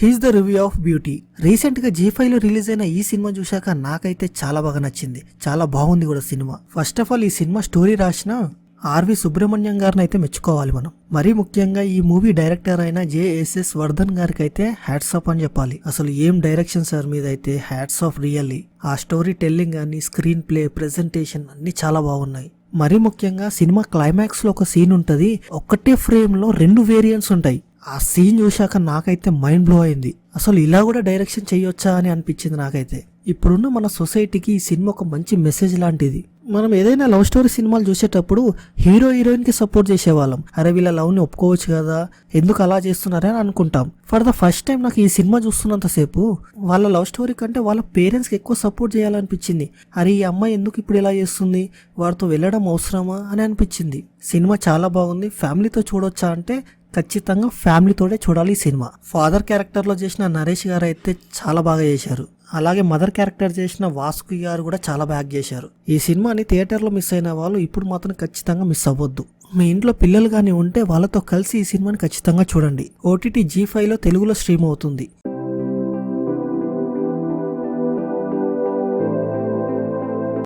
Here's the review of beauty రీసెంట్గా G ఫైవ్లో release అయిన ఈ సినిమా చూశాక నాకైతే చాలా బాగా నచ్చింది. చాలా బాగుంది కూడా సినిమా. ఫస్ట్ ఆఫ్ ఆల్ ఈ సినిమా స్టోరీ రాసిన ఆర్వి సుబ్రహ్మణ్యం గారిని అయితే మెచ్చుకోవాలి మనం. మరీ ముఖ్యంగా ఈ మూవీ డైరెక్టర్ అయిన జేఎస్ఎస్ వర్ధన్ గారికి అయితే హ్యాట్స్ ఆఫ్ అని చెప్పాలి. అసలు ఏం డైరెక్షన్ సార్ మీద అయితే హ్యాట్స్ ఆఫ్ రియల్లీ ఆ స్టోరీ టెల్లింగ్ కానీ స్క్రీన్ ప్లే ప్రెజెంటేషన్ అన్ని చాలా బాగున్నాయి. మరీ ముఖ్యంగా సినిమా క్లైమాక్స్లో ఒక సీన్ ఉంటుంది. ఒక్కటే ఫ్రేమ్లో రెండు వేరియంట్స్ ఉంటాయి. ఆ సీన్ చూశాక నాకైతే మైండ్ బ్లో అయింది. అసలు ఇలా కూడా డైరెక్షన్ చేయొచ్చా అని అనిపించింది నాకైతే. ఇప్పుడున్న మన సొసైటీకి ఈ సినిమా ఒక మంచి మెసేజ్ లాంటిది. మనం ఏదైనా లవ్ స్టోరీ సినిమాలు చూసేటప్పుడు హీరో హీరోయిన్కి సపోర్ట్ చేసేవాళ్ళం. అరే వీళ్ళ లవ్ని ఒప్పుకోవచ్చు కదా? ఎందుకు అలా చేస్తున్నారని అనుకుంటాం. ఫర్ ద ఫస్ట్ టైం నాకు ఈ సినిమా చూస్తున్నంతసేపు వాళ్ళ లవ్ స్టోరీ కంటే వాళ్ళ పేరెంట్స్కి ఎక్కువ సపోర్ట్ చేయాలనిపించింది. అరే ఈ అమ్మాయి ఎందుకు ఇప్పుడు ఇలా చేస్తుంది? వారితో వెళ్ళడం అవసరమా? అని అనిపించింది. సినిమా చాలా బాగుంది. ఫ్యామిలీతో చూడొచ్చా అంటే ఖచ్చితంగా ఫ్యామిలీతోనే చూడాలి ఈ సినిమా. ఫాదర్ క్యారెక్టర్లో చేసిన నరేష్ గారు అయితే చాలా బాగా చేశారు. అలాగే మదర్ క్యారెక్టర్ చేసిన వాసుకి గారు కూడా చాలా బ్యాగ్ చేశారు. ఈ సినిమాని థియేటర్లో మిస్ అయిన వాళ్ళు ఇప్పుడు మాత్రం ఖచ్చితంగా మిస్ అవ్వద్దు. మీ ఇంట్లో పిల్లలు కానీ ఉంటే వాళ్ళతో కలిసి ఈ సినిమాని ఖచ్చితంగా చూడండి. ఓటీటీ జీ ఫైవ్లో తెలుగులో స్ట్రీమ్ అవుతుంది.